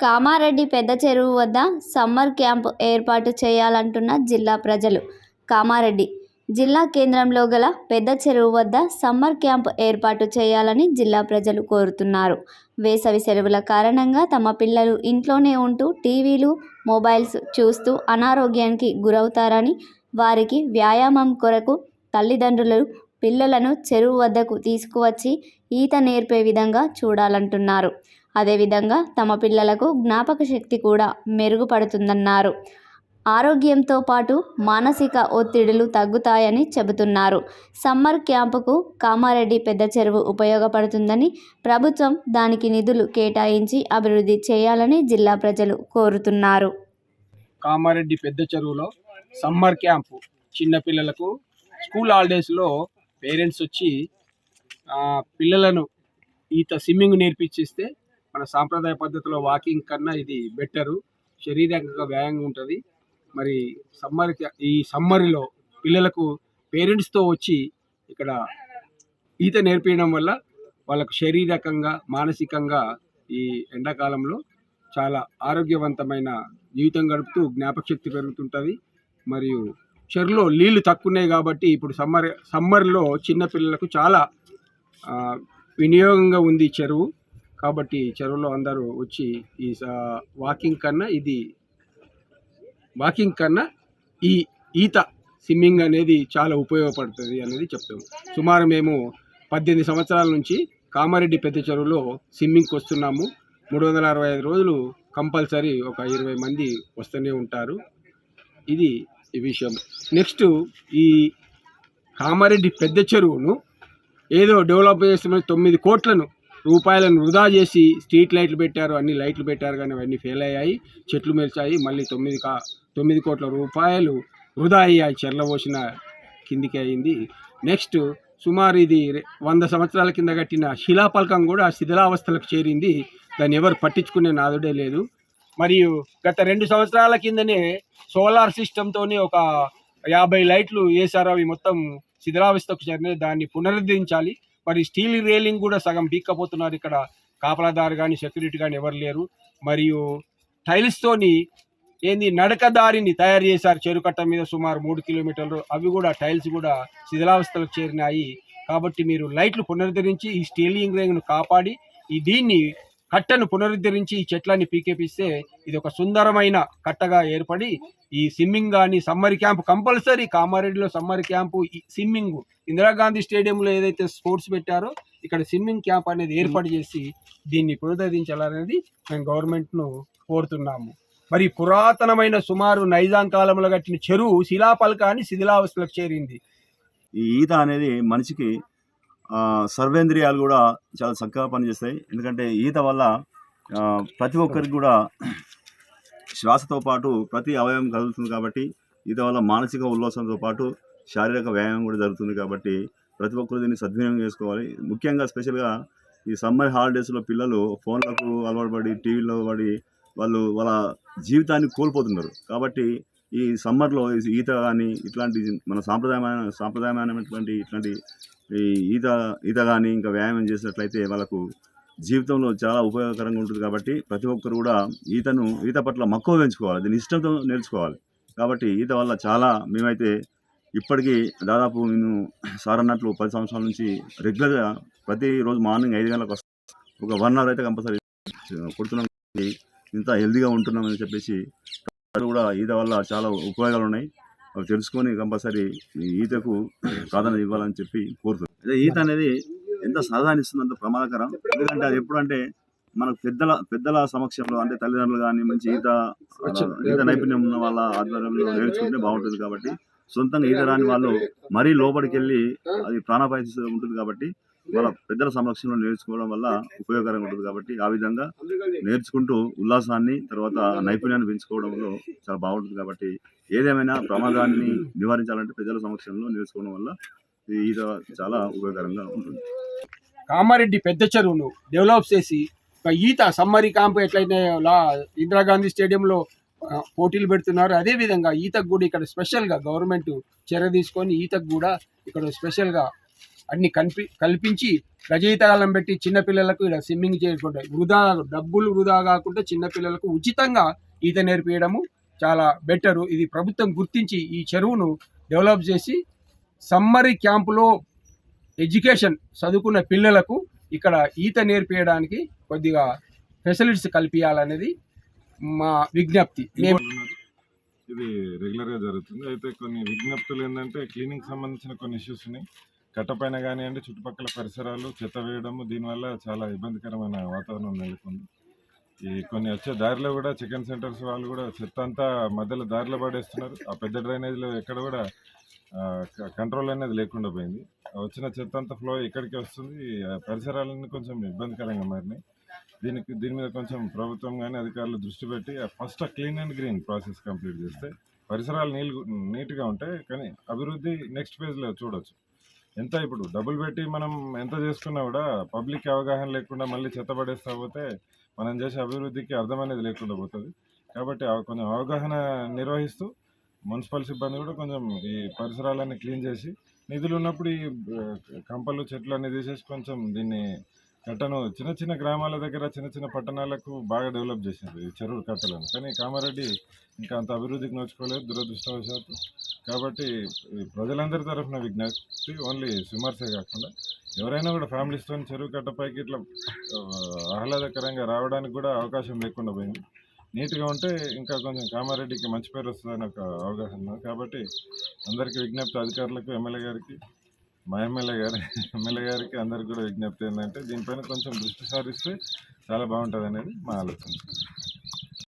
కామారెడ్డి పెద్ద చెరువు వద్ద సమ్మర్ క్యాంప్ ఏర్పాటు చేయాలంటున్న జిల్లా ప్రజలు. కామారెడ్డి జిల్లా కేంద్రంలో గల పెద్ద చెరువు వద్ద సమ్మర్ క్యాంప్ ఏర్పాటు చేయాలని జిల్లా ప్రజలు కోరుతున్నారు. వేసవి సెలవుల కారణంగా తమ పిల్లలు ఇంట్లోనే ఉంటూ టీవీలు మొబైల్స్ చూస్తూ అనారోగ్యానికి గురవుతారని వారికి వ్యాయామం కొరకు తల్లిదండ్రులు పిల్లలను చెరువు వద్దకు తీసుకువచ్చి ఈత నేర్పే విధంగా చూడాలంటున్నారు. అదేవిధంగా తమ పిల్లలకు జ్ఞాపక శక్తి కూడా మెరుగుపడుతుందన్నారు. ఆరోగ్యంతో పాటు మానసిక ఒత్తిడులు తగ్గుతాయని చెబుతున్నారు. సమ్మర్ క్యాంపుకు కామారెడ్డి పెద్ద చెరువు ఉపయోగపడుతుందని ప్రభుత్వం దానికి నిధులు కేటాయించి అభివృద్ధి చేయాలని జిల్లా ప్రజలు కోరుతున్నారు. కామారెడ్డి పెద్ద చెరువులో సమ్మర్ క్యాంపు చిన్నపిల్లలకు స్కూల్ హాలిడేస్లో పేరెంట్స్ వచ్చి పిల్లలను ఈత స్విమ్మింగ్ నేర్పించిస్తే మన సాంప్రదాయ పద్ధతిలో వాకింగ్ కన్నా ఇది బెటరు. శారీరకంగా వ్యాయామం ఉంటుంది. మరి సమ్మర్ ఈ సమ్మర్లో పిల్లలకు పేరెంట్స్తో వచ్చి ఇక్కడ ఈత నేర్పించడం వల్ల వాళ్ళకు శారీరకంగా మానసికంగా ఈ ఎండాకాలంలో చాలా ఆరోగ్యవంతమైన జీవితం గడుపుతూ జ్ఞాపకశక్తి పెరుగుతుంటుంది. మరియు చెరువులో నీళ్ళు తక్కువన్నాయి కాబట్టి ఇప్పుడు సమ్మర్ సమ్మర్లో చిన్నపిల్లలకు చాలా వినియోగంగా ఉంది ఈ చెరువు. కాబట్టి చెరువులో అందరూ వచ్చి ఈ వాకింగ్ కన్నా ఇది వాకింగ్ కన్నా ఈ ఈత స్విమ్మింగ్ అనేది చాలా ఉపయోగపడుతుంది అనేది చెప్తాము. సుమారు మేము పద్దెనిమిది సంవత్సరాల నుంచి కామారెడ్డి పెద్ద చెరువులో స్విమ్మింగ్కి వస్తున్నాము. మూడు వందల అరవై ఐదు రోజులు కంపల్సరీ ఒక ఇరవై మంది వస్తూనే ఉంటారు. ఇది ఈ విషయం. నెక్స్ట్ ఈ కామారెడ్డి పెద్ద చెరువును ఏదో డెవలప్ చేస్తున్న తొమ్మిది కోట్లను రూపాయలను వృధా చేసి స్ట్రీట్ లైట్లు పెట్టారు అన్ని లైట్లు పెట్టారు కానీ అవన్నీ ఫెయిల్ అయ్యాయి. చెట్లు మెరిచాయి మళ్ళీ తొమ్మిది కా తొమ్మిది కోట్ల రూపాయలు వృధా అయ్యాయి. చెర్ల పోసిన కిందికి అయింది. నెక్స్ట్ సుమారు ఇది వంద సంవత్సరాల కింద కట్టిన శిలాపలకం కూడా శిథిలావస్థలకు చేరింది. దాన్ని ఎవరు పట్టించుకునే నాదుడే లేదు. మరియు గత రెండు సంవత్సరాల కిందనే సోలార్ సిస్టంతోనే ఒక యాభై లైట్లు వేశారు. అవి మొత్తం శిథిలావస్థకు చేరిన దాన్ని పునరుద్ధరించాలి. మరి స్టీల్ రేలింగ్ కూడా సగం పీక్కపోతున్నారు ఇక్కడ. కాపలాదారు కానీ సెక్యూరిటీ కానీ ఎవరు లేరు. మరియు టైల్స్తోని ఏంది నడక దారిని తయారు చేశారు చెరుకట్ట మీద సుమారు మూడు కిలోమీటర్లు. అవి కూడా టైల్స్ కూడా శిథిలావస్థలకు చేరినాయి. కాబట్టి మీరు లైట్లు పునరుద్ధరించి ఈ స్టీలింగ్ రేంగ్ను కాపాడి ఈ దీన్ని కట్టను పునరుద్ధరించి ఈ చెట్లని పీకేపిస్తే ఇది ఒక సుందరమైన కట్టగా ఏర్పడి ఈ స్విమ్మింగ్ కానీ సమ్మర్ క్యాంప్ కంపల్సరీ కామారెడ్డిలో సమ్మర్ క్యాంపు ఈ స్విమ్మింగ్. ఇందిరాగాంధీ స్టేడియంలో ఏదైతే స్పోర్ట్స్ పెట్టారో ఇక్కడ స్విమ్మింగ్ క్యాంప్ అనేది ఏర్పాటు చేసి దీన్ని పునరుద్ధరించాలనేది మేము గవర్నమెంట్ను కోరుతున్నాము. మరి పురాతనమైన సుమారు నైజాం కాలంలో కట్టిన చెరువు శిలాపలకాన్ని శిథిలావస్థలకు చేరింది. ఈత అనేది మనిషికి సర్వేంద్రియాలు కూడా చాలా చక్కగా పనిచేస్తాయి. ఎందుకంటే ఈత వల్ల ప్రతి ఒక్కరికి కూడా శ్వాసతో పాటు ప్రతి అవయవం కదులుతుంది కాబట్టి ఈత వల్ల మానసిక ఉల్లాసంతో పాటు శారీరక వ్యాయామం కూడా జరుగుతుంది కాబట్టి ప్రతి ఒక్కరు దీన్ని సద్వినియోగం చేసుకోవాలి. ముఖ్యంగా స్పెషల్గా ఈ సమ్మర్ హాలిడేస్లో పిల్లలు ఫోన్లకు అలవాటు పడి టీవీలో పడి వాళ్ళు వాళ్ళ జీవితాన్ని కోల్పోతున్నారు. కాబట్టి ఈ సమ్మర్లో ఈత కానీ ఇట్లాంటి మన సాంప్రదాయమైన సాంప్రదాయమైనటువంటి ఇట్లాంటి ఈ ఈత ఈత కానీ ఇంకా వ్యాయామం చేసినట్లయితే వాళ్ళకు జీవితంలో చాలా ఉపయోగకరంగా ఉంటుంది కాబట్టి ప్రతి ఒక్కరు కూడా ఈతను ఈత పట్ల మక్కువ పెంచుకోవాలి. దీని ఇష్టంతో నేర్చుకోవాలి. కాబట్టి ఈత వల్ల చాలా మేమైతే ఇప్పటికీ దాదాపు నేను సార్ అన్నట్లు పది సంవత్సరాల నుంచి రెగ్యులర్గా ప్రతిరోజు మార్నింగ్ ఐదు గంటలకు వస్తాం ఒక వన్ అవర్ అయితే కంపల్సరీ కొడుతున్నాం. ఇంత హెల్తీగా ఉంటున్నామని చెప్పేసి అందరూ కూడా ఈత వల్ల చాలా ఉపయోగాలు ఉన్నాయి అవి తెలుసుకొని కంపల్సరీ ఈతకు ప్రాధాన్యత ఇవ్వాలని చెప్పి కోరుతున్నాను అదే ఈత అనేది ఎంత ఇస్తుంది అంత ప్రమాదకరం. ఎందుకంటే అది ఎప్పుడంటే మనకు పెద్దల పెద్దల సమక్షంలో అంటే తల్లిదండ్రులు కానీ మంచి ఈత ఈత నైపుణ్యం ఉన్న వాళ్ళ ఆధ్వర్యంలో నేర్చుకుంటే బాగుంటుంది కాబట్టి సొంతంగా ఈత రాని వాళ్ళు మరీ లోపలికి వెళ్ళి అది ప్రాణాపాయ ఉంటుంది కాబట్టి వాళ్ళ పెద్దల సంరక్షణలో నేర్చుకోవడం వల్ల ఉపయోగకరంగా ఉంటుంది కాబట్టి ఆ విధంగా నేర్చుకుంటూ ఉల్లాసాన్ని తర్వాత నైపుణ్యాన్ని పెంచుకోవడంలో చాలా బాగుంటుంది కాబట్టి ఏదేమైనా ప్రమాదాన్ని నివారించాలంటే పెద్దల సంరక్షణలో నేర్చుకోవడం వల్ల ఈత చాలా ఉపయోగకరంగా ఉంటుంది. కామారెడ్డి పెద్ద చెరువును డెవలప్ చేసి ఒక ఈత సమ్మరి క్యాంప్ ఎట్లయితే లా ఇందిరాగాంధీ స్టేడియంలో పోటీలు పెడుతున్నారు అదేవిధంగా ఈతకు కూడా ఇక్కడ స్పెషల్గా గవర్నమెంట్ చర్య తీసుకొని ఈతకు కూడా ఇక్కడ స్పెషల్గా అన్ని కల్పి కల్పించి రచయితగాలం పెట్టి చిన్నపిల్లలకు ఇలా స్విమ్మింగ్ చేసుకుంటాయి వృధా డబ్బులు వృధా కాకుండా చిన్నపిల్లలకు ఉచితంగా ఈత నేర్పించడము చాలా బెటరు. ఇది ప్రభుత్వం గుర్తించి ఈ చెరువును డెవలప్ చేసి సమ్మరీ క్యాంపులో ఎడ్యుకేషన్ చదువుకున్న పిల్లలకు ఇక్కడ ఈత నేర్పించడానికి కొద్దిగా ఫెసిలిటీస్ కల్పించాలనేది మా విజ్ఞప్తి. మేము ఇది రెగ్యులర్గా జరుగుతుంది. అయితే కొన్ని విజ్ఞప్తులు ఏంటంటే క్లీనింగ్ సంబంధించిన కొన్ని ఇష్యూస్ ఉన్నాయి. కట్టపైన కానివ్వండి చుట్టుపక్కల పరిసరాలు చెత్త వేయడము దీనివల్ల చాలా ఇబ్బందికరమైన వాతావరణం నెలకొంది. ఈ కొన్ని వచ్చే దారిలో కూడా చికెన్ సెంటర్స్ వాళ్ళు కూడా చెత్త అంతా మధ్యలో దారిలో పడేస్తున్నారు. ఆ పెద్ద డ్రైనేజ్లో ఎక్కడ కూడా కంట్రోల్ అనేది లేకుండా పోయింది. వచ్చిన చెత్త అంతా ఫ్లో ఇక్కడికి వస్తుంది. ఆ పరిసరాలన్నీ కొంచెం ఇబ్బందికరంగా మారినాయి. దీనికి దీని మీద కొంచెం ప్రభుత్వం కానీ అధికారులు దృష్టి పెట్టి first clean and green process complete చేస్తే పరిసరాలు నీళ్ళు నీట్గా ఉంటాయి కానీ అభివృద్ధి నెక్స్ట్ ఫేజ్లో చూడొచ్చు. ఎంత ఇప్పుడు? డబ్బులు పెట్టి మనం ఎంత చేసుకున్నా కూడా పబ్లిక్ అవగాహన లేకుండా మళ్ళీ చెత్త పడేస్తా పోతే మనం చేసే అభివృద్ధికి అర్థం అనేది లేకుండా పోతుంది. కాబట్టి ఆ కొంచెం అవగాహన నిర్వహిస్తూ మున్సిపల్ సిబ్బంది కూడా కొంచెం ఈ పరిసరాలన్నీ క్లీన్ చేసి నిధులు ఉన్నప్పుడు ఈ కంపలు చెట్లు అన్ని తీసేసి కొంచెం దీన్ని కట్టను చిన్న చిన్న గ్రామాల దగ్గర చిన్న చిన్న పట్టణాలకు బాగా డెవలప్ చేసింది ఈ చెరువు కట్టలను. కానీ కామారెడ్డి ఇంకా అంత అభివృద్ధికి నోచుకోలేదు దురదృష్టవశాత్తు. కాబట్టి ప్రజలందరి తరఫున విజ్ఞప్తి ఓన్లీ స్విమ్మర్సే కాకుండా ఎవరైనా కూడా ఫ్యామిలీస్తో చెరువు కట్టపైకి ఇట్లా ఆహ్లాదకరంగా రావడానికి కూడా అవకాశం లేకుండా పోయింది. నీట్గా ఉంటే ఇంకా కొంచెం కామారెడ్డికి మంచి పేరు వస్తుందని ఒక అవగాహన కాబట్టి అందరికీ విజ్ఞప్తి అధికారులకు ఎమ్మెల్యే గారికి మా ఎమ్మెల్యే గారి ఎమ్మెల్యే గారికి అందరికి కూడా విజ్ఞప్తి ఏంటంటే దీనిపైన కొంచెం దృష్టి సారిస్తే చాలా బాగుంటుంది అనేది మా ఆలోచన.